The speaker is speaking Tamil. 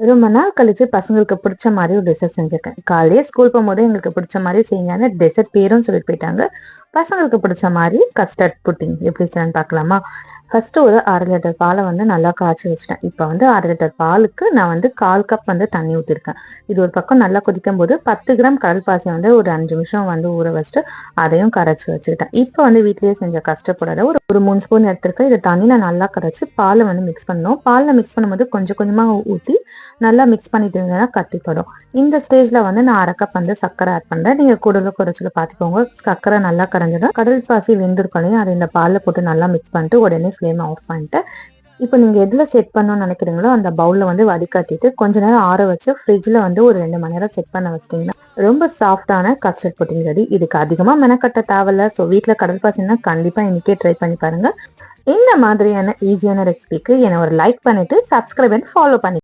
ரொம்ப நாள் கழிச்சு பசங்களுக்கு பிடிச்ச மாதிரி ஒரு டெசர்ட் செஞ்சிருக்கேன். காலையே ஸ்கூல் போகும்போது எங்களுக்கு பிடிச்ச மாதிரி செய்யுங்கன்னு டெசர்ட் பேரும் சொல்லிட்டு போயிட்டாங்க. பசங்களுக்கு பிடிச்ச மாதிரி கஸ்டர்ட் புட்டிங் எப்படி செய்யலாம்னு பார்க்கலாமா? ஃபர்ஸ்ட் ஒரு அரை லிட்டர் பாலை வந்து நல்லா காய்ச்சி வச்சிட்டேன். இப்போ வந்து அரை லிட்டர் பாலுக்கு நான் வந்து கால் கப் வந்து தண்ணி ஊற்றிருக்கேன் இது ஒரு பக்கம் நல்லா கொதிக்கும் போது பத்து கிராம் கடல் பாசி வந்து ஒரு அஞ்சு நிமிஷம் வந்து ஊற வச்சுட்டு அதையும் கரைச்சி வச்சுக்கிட்டேன். இப்போ வந்து வீட்லயே செஞ்ச கஷ்டப்படாத ஒரு ஒரு மூணு ஸ்பூன் எடுத்துருக்கேன். இதை தண்ணியில் நல்லா கரைச்சி பாலை வந்து மிக்ஸ் பண்ணோம் பாலில் மிக்ஸ் பண்ணும்போது கொஞ்சம் கொஞ்சமாக ஊற்றி நல்லா மிக்ஸ் பண்ணிட்டு இருந்தேன்னா கட்டிப்படும். இந்த ஸ்டேஜ்ல வந்து நான் அரை கப் வந்து சர்க்கரை ஆட் பண்றேன். நீங்க கூடுதல குறைச்சல பாத்துக்கோங்க சர்க்கரை நல்லா கரைஞ்சிடும் கடல் பாசி வெந்திருக்கணும் அதை இந்த பாலில் போட்டு நல்லா மிக்ஸ் பண்ணிட்டு உடனே ஃப்ளேம் ஆஃப் பண்ணிட்டு இப்போ நீங்கள் எதில் செட் பண்ணணும்னு நினைக்கிறீங்களோ அந்த பவுலில் வந்து வடிகட்டிட்டு கொஞ்ச நேரம் ஆற வச்சு ஃப்ரிட்ஜில் வந்து ஒரு ரெண்டு மணி நேரம் செட் பண்ண வச்சிட்டிங்கன்னா ரொம்ப சாஃப்டான கஸ்டர்ட் புட்டிங் ரெடி இதுக்கு அதிகமாக மெனக்கட்ட தேவையில்ல. ஸோ வீட்டில் கடல் பாசின்னா கண்டிப்பாக இன்னைக்கே ட்ரை பண்ணி பாருங்க. இந்த மாதிரியான ஈஸியான ரெசிபிக்கு என்னை ஒரு லைக் பண்ணிட்டு சப்ஸ்கிரைப் அண்ட் ஃபாலோ பண்ணி